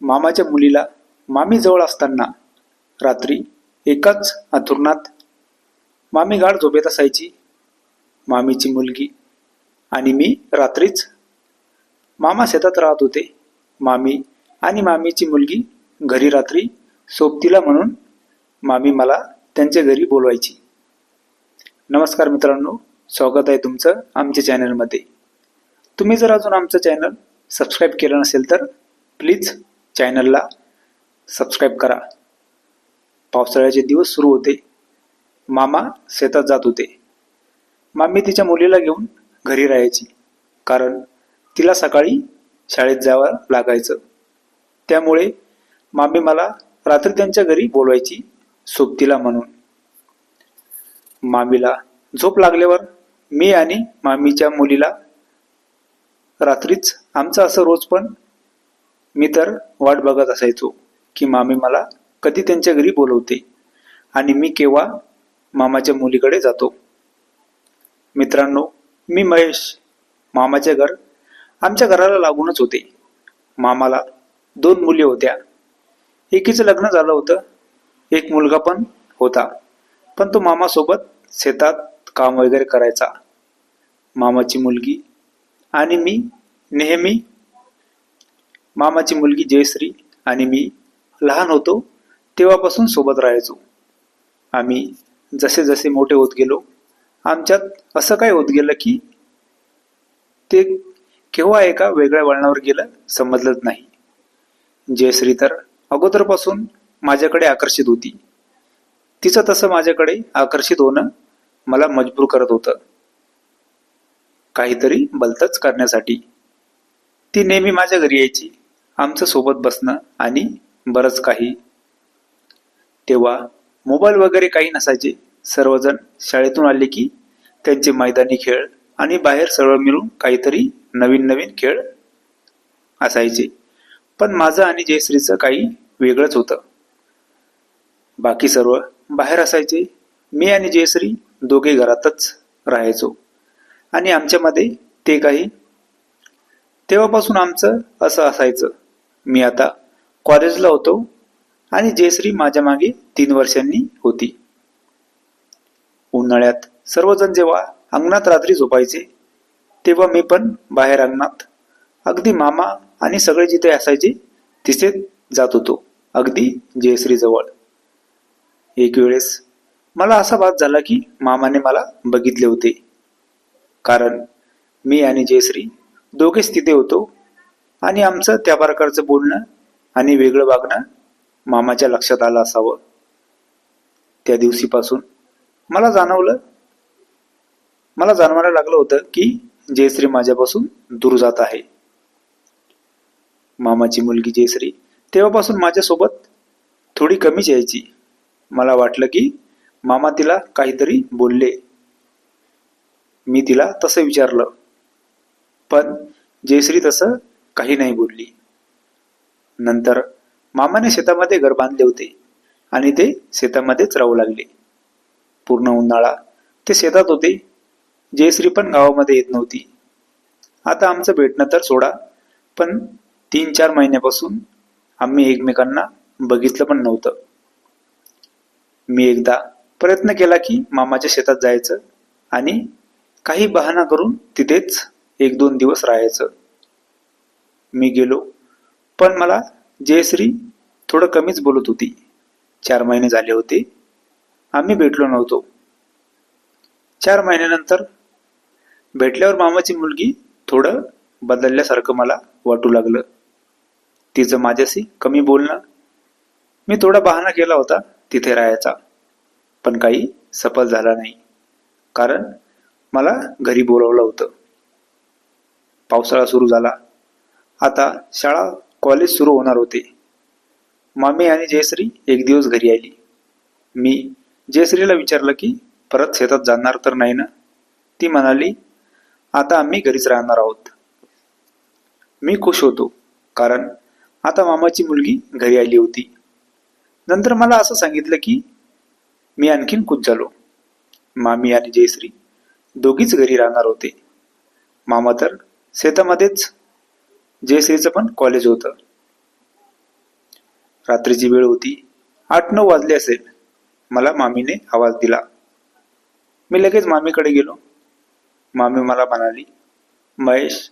मामाच्या मुलीला मामी जवळ असताना रात्री एकाच अंथरुणात मामी गाढ झोपेत असायची. मामीची मुलगी आणि मी रात्रीच मामा शेतात राहत होते. मामी आणि मामीची मुलगी घरी रात्री सोबतीला म्हणून मामी मला त्यांच्या घरी बोलवायची. नमस्कार मित्रांनो स्वागत आहे तुमचं आमच्या चॅनलमध्ये. तुम्ही जर अजून आमचं चॅनल सबस्क्राईब केलं नसेल तर प्लीज चॅनलला सबस्क्राईब करा. पावसाळ्याचे दिवस सुरू होते. मामा शेतात जात होते. मामी तिच्या मुलीला घेऊन घरी राहायची. कारण तिला सकाळी शाळेत जावं लागायचं. त्यामुळे मामी मला रात्री त्यांच्या घरी बोलवायची सोबतीला म्हणून. मामीला झोप लागल्यावर मी आणि मामीच्या मुलीला रात्रीच आमचं असं रोज पण मी तर वाट बघत असायचो की मामी मला कधी त्यांच्या घरी बोलवते आणि मी केव्हा मामाच्या मुलीकडे जातो. मित्रांनो मी महेश मामाचे घर आमच्या घराला लागूनच होते. मामाला दोन मुली होत्या. एकीचं लग्न झालं होतं. एक मुलगा पण होता. पण तो मामासोबत शेतात काम वगैरे करायचा. मामाची मुलगी आणि मी नेहमी मामाची मुलगी जयश्री आणि मी लहान होतो तेव्हापासून सोबत राहायचो. आम्ही जसे जसे मोठे होत गेलो आमच्यात असं काय होत गेलं की ते केव्हा एका वेगळ्या वळणावर गेलं समजलंच नाही. जयश्री तर अगोदरपासून माझ्याकडे आकर्षित होती. तिचं तसं माझ्याकडे आकर्षित होणं मला मजबूर करत होतं. काहीतरी बलतच करण्यासाठी. ती नेहमी माझ्या घरी यायची. आमचं सोबत बसणं आणि बरंच काही. तेव्हा मोबाईल वगैरे काही नसायचे. सर्वजण शाळेतून आले की त्यांचे मैदानी खेळ आणि बाहेर सर्व मिळून काहीतरी नवीन नवीन खेळ असायचे. पण माझं आणि जयश्रीचं काही वेगळंच होतं. बाकी सर्व बाहेर असायचे. मी आणि जयश्री दोघे घरातच राहायचो. आणि आमच्यामध्ये ते काही तेव्हापासून आमचं असं असायचं. मी आता कॉलेजला होतो आणि जयश्री माझ्या मागे तीन वर्षांनी होती. उन्हाळ्यात सर्वजण जेव्हा अंगणात रात्री झोपायचे तेव्हा मी पण बाहेर अंगणात. अगदी मामा आणि सगळे जिथे असायचे तिथे जात होतो अगदी जयश्री जवळ एक वेळेस मला असा भास झाला की मामाने मला बघितले होते. कारण मी आणि जयश्री दोघेच तिथे होतो आणि आमचं त्या प्रकारचं बोलणं आणि वेगळं वागणं मामाच्या लक्षात आलं असावं. त्या दिवशीपासून मला जाणवलं मला जाणवायला लागलं होतं की जयश्री माझ्यापासून दूर जात आहे. मामाची मुलगी जयश्री तेव्हापासून माझ्यासोबत थोडी कमीच यायची. मला वाटलं की मामा तिला काहीतरी बोलले. मी तिला तसं विचारलं. पण जयश्री तसं काही नाही बोलली. नंतर मामाने शेतामध्ये घर बांधले होते आणि ते शेतामध्येच राहू लागले. पूर्ण उन्हाळा ते शेतात होते. जयश्री पण गावामध्ये येत नव्हती. आता आमचं भेटणं तर सोडा पण तीन चार महिन्यापासून आम्ही एकमेकांना बघितलं पण नव्हतं. मी एकदा प्रयत्न केला की मामाच्या शेतात जायचं आणि काही बहाणा करून तिथेच एक दोन दिवस राहायचं. मी गेलो. पण मला जयश्री थोडं कमीच बोलत होती. चार महिने झाले होते. आम्ही भेटलो नव्हतो. चार महिन्यानंतर भेटल्यावर मामाची मुलगी थोडं बदलल्यासारखं मला वाटू लागलं. तिचं माझ्याशी कमी बोलणं. मी थोडा बहाणा केला होता तिथे राहायचा. पण काही सफल झाला नाही. कारण मला घरी बोलवलं होतं. पावसाळा सुरू झाला. आता शाळा कॉलेज सुरू होणार होते. मामी आणि जयश्री एक दिवस घरी आली. मी जयश्रीला विचारलं की परत शेतात जाणार तर नाही ना? ती म्हणाली आता आम्ही घरीच राहणार आहोत. मी खुश होतो कारण आता मामाची मुलगी घरी आली होती. नंतर मला असं सांगितलं की मी आणखीन खुश झालो. मामी आणि जयश्री दोघीच घरी राहणार होते. मामा तर शेतामध्येच जयश्रीचं पण कॉलेज होतं. रात्रीची वेळ होती. आठ नऊ वाजले असेल. मला मामीने आवाज दिला. मी लगेच मामीकडे गेलो. मामी मला म्हणाली महेश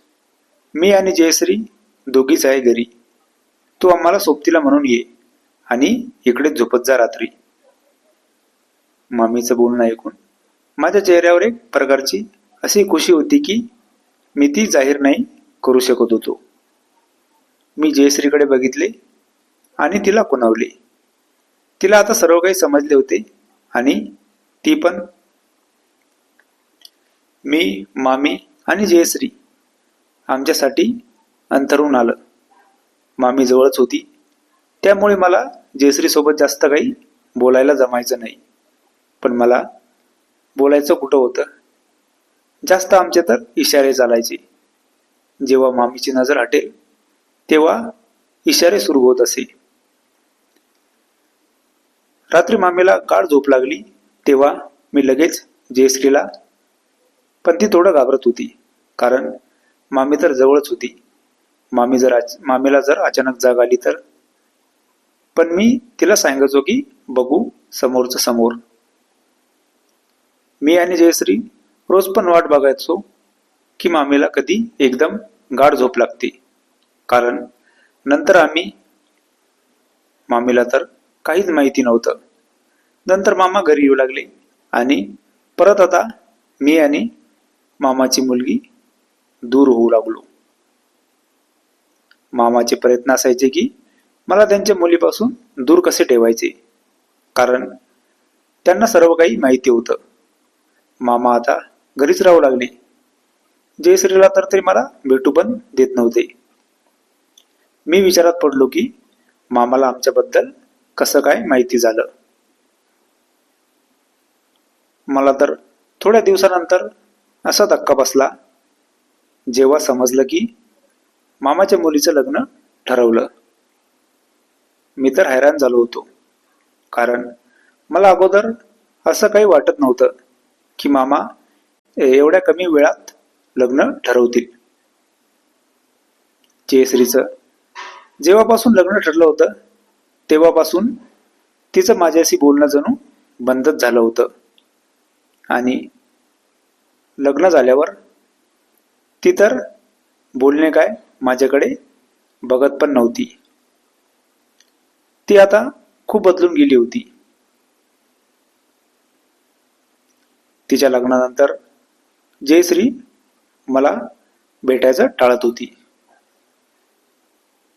मी आणि जयश्री दोघीच आहे घरी. तू आम्हाला सोबतीला म्हणून ये आणि इकडे झोपत जा रात्री. मामीचं बोलणं ऐकून माझ्या चेहऱ्यावर एक प्रकारची अशी खुशी होती की मी ती जाहीर नाही करू शकत होतो. मी जयश्रीकडे बघितले आणि तिला कुणावले तिला आता सर्व काही समजले होते आणि ती पण. मी मामी आणि जयश्री आमच्यासाठी अंतरून आलं. मामी जवळच होती. त्यामुळे मला जयश्रीसोबत जास्त काही बोलायला जमायचं नाही. पण मला बोलायचं कुठं होतं? जास्त आमचे तर इशारे चालायचे. जेव्हा मामीची नजर हटेल तेव्हा इशारे सुरू होत असे. रात्री मामेला गाढ झोप लागली तेव्हा मी लगेच जयश्रीला पण ती थोडं घाबरत होती कारण मामी तर जवळच होती. मामी जर मामीला जर अचानक जाग आली तर? पण मी तिला सांगायचो की बघू समोरचं समोर. मी आणि जयश्री रोज पण वाट बघायचो की मामीला कधी एकदम गाढ झोप लागते. कारण नंतर आम्ही मामीला तर काहीच माहिती नव्हतं. नंतर मामा घरी येऊ लागले आणि परत आता मी आणि मामाची मुलगी दूर होऊ लागलो. मामाचे प्रयत्न असायचे की मला त्यांच्या मुलीपासून दूर कसे ठेवायचे? कारण त्यांना सर्व काही माहिती होतं. मामा आता घरीच राहू लागले. जयश्रीला तर ते मला भेटू पण देत नव्हते. मी विचारात पडलो की मामाला आमच्याबद्दल कसं काय माहिती झालं? मला तर थोड्या दिवसानंतर असा धक्का बसला जेव्हा समजलं की मामाच्या मुलीचं लग्न ठरवलं. मी तर हैराण झालो होतो कारण मला अगोदर असं काही वाटत नव्हतं की मामा एवढ्या कमी वेळात लग्न ठरवतील. जयश्रीचं जेव्हापासून लग्न ठरलं होतं तेव्हापासून तिचं माझ्याशी बोलणं जणू बंदच झालं होतं. आणि लग्न झाल्यावर ती तर बोलणे काय माझ्याकडे बघत पण नव्हती. ती आता खूप बदलून गेली होती. तिच्या लग्नानंतर जयश्री मला भेटायचं टाळत होती.